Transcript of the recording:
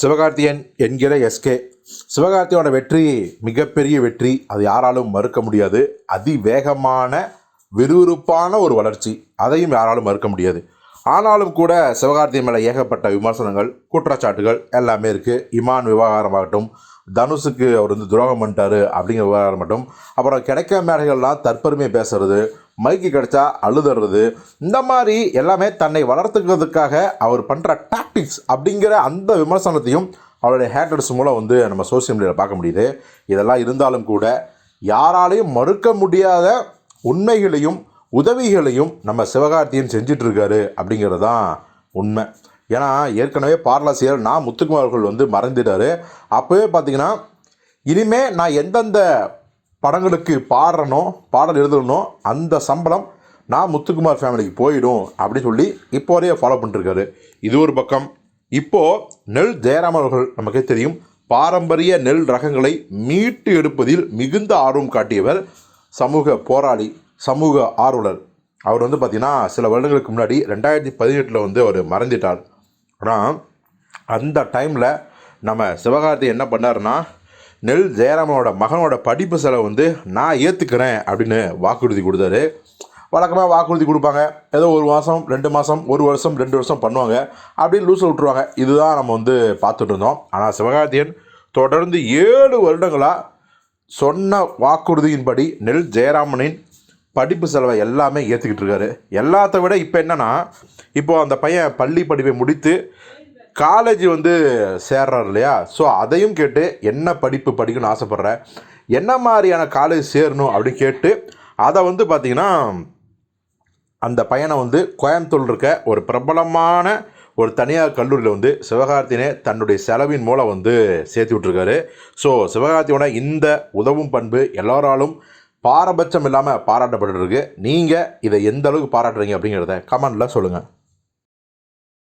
சிவகார்த்தியன் என்கிற எஸ்கே சிவகார்த்தியோட வெற்றி மிகப்பெரிய வெற்றி. அது யாராலும் மறுக்க முடியாது. அதிவேகமான விறுவிறுப்பான ஒரு வளர்ச்சி. அதையும் யாராலும் மறுக்க முடியாது. ஆனாலும் கூட சிவகார்த்தியின் மேலே ஏகப்பட்ட விமர்சனங்கள் குற்றச்சாட்டுகள் எல்லாமே இருக்குது இமான் விவகாரமாகட்டும் தனுஷுக்கு அவர் வந்து துரோகம் பண்ணிட்டாரு அப்படிங்கிற விவகாரம் மட்டும் அப்புறம் கிடைக்க மேடைகள்லாம் தற்பெருமையை பேசுறது மைக்கு கிடைச்சா அழுதுறது. இந்த மாதிரி எல்லாமே தன்னை வளர்த்துக்கிறதுக்காக அவர் பண்ணுற டாக்டிக்ஸ் அப்படிங்கிற அந்த விமர்சனத்தையும் அவருடைய ஹேட்டர்ஸ் மூலம் வந்து நம்ம சோசியல் மீடியாவில் பார்க்க முடியுது. இதெல்லாம் இருந்தாலும் கூட யாராலையும் மறுக்க முடியாத உண்மைகளையும் உதவிகளையும் நம்ம சிவகார்த்தியன் செஞ்சிட்ருக்காரு அப்படிங்கிறது தான் உண்மை. ஏன்னா ஏற்கனவே பார்லாசியர் நான் முத்துக்குமார் அவர்கள் வந்து மறைந்துட்டார். அப்போவே பார்த்திங்கன்னா இனிமேல் நான் எந்தெந்த படங்களுக்கு பாடுறனோ பாடல் எழுதணும் அந்த சம்பளம் நான் முத்துக்குமார் ஃபேமிலிக்கு போயிடும் அப்படின்னு சொல்லி இப்போ வரையே ஃபாலோ பண்ணிருக்காரு. இது ஒரு பக்கம். இப்போது நெல் ஜெயராம் அவர்கள் நமக்கே தெரியும் பாரம்பரிய நெல் ரகங்களை மீட்டு எடுப்பதில் மிகுந்த ஆர்வம் காட்டியவர் சமூக போராளி சமூக ஆர்வலர். அவர் வந்து பார்த்திங்கன்னா சில வருடங்களுக்கு முன்னாடி ரெண்டாயிரத்தி பதினெட்டில் வந்து அவர் மறைந்துட்டார். ஆனால் அந்த டைமில் நம்ம சிவகார்த்தி என்ன பண்ணாருன்னா நெல் ஜெயராமனோட மகனோட படிப்பு செலவு வந்து நான் ஏற்றுக்கிறேன் அப்படின்னு வாக்குறுதி கொடுத்தாரு. வழக்கமாக வாக்குறுதி கொடுப்பாங்க. ஏதோ ஒரு மாதம் ரெண்டு மாதம் ஒரு வருஷம் ரெண்டு வருஷம் பண்ணுவாங்க. அப்படின்னு லூஸில் விட்ருவாங்க இதுதான் நம்ம வந்து பார்த்துட்டு இருந்தோம். ஆனால் சிவகார்த்தியன் தொடர்ந்து ஏழு வருடங்களாக சொன்ன வாக்குறுதியின்படி நெல் ஜெயராமனின் படிப்பு செலவை எல்லாமே ஏற்றுக்கிட்டு இருக்காரு. எல்லாத்த விட இப்போ என்னென்னா இப்போது அந்த பையன் பள்ளி படிப்பை முடித்து காலேஜ் வந்து சேர்றாரு இல்லையா? ஸோ அதையும் கேட்டு என்ன படிப்பு படிக்கணும்னு ஆசைப்பட்ற? என்ன மாதிரியான காலேஜ் சேரணும் அப்படின்னு கேட்டு அதை வந்து பார்த்திங்கன்னா அந்த பையனை வந்து கோயம்புத்தூர் இருக்க ஒரு பிரபலமான ஒரு தனியார் கல்லூரியில் வந்து சிவகார்த்தினே தன்னுடைய செலவின் மூலம் வந்து சேர்த்து விட்ருக்காரு ஸோ சிவகார்த்தியோட இந்த உதவும் பண்பு எல்லாராலும் பாரபட்சம் இல்லாமல் பாராட்டப்பட்டுருக்கு. நீங்கள் இதை எந்த அளவுக்கு பாராட்டுறீங்க அப்படிங்கிறத கமெண்டில் சொல்லுங்கள்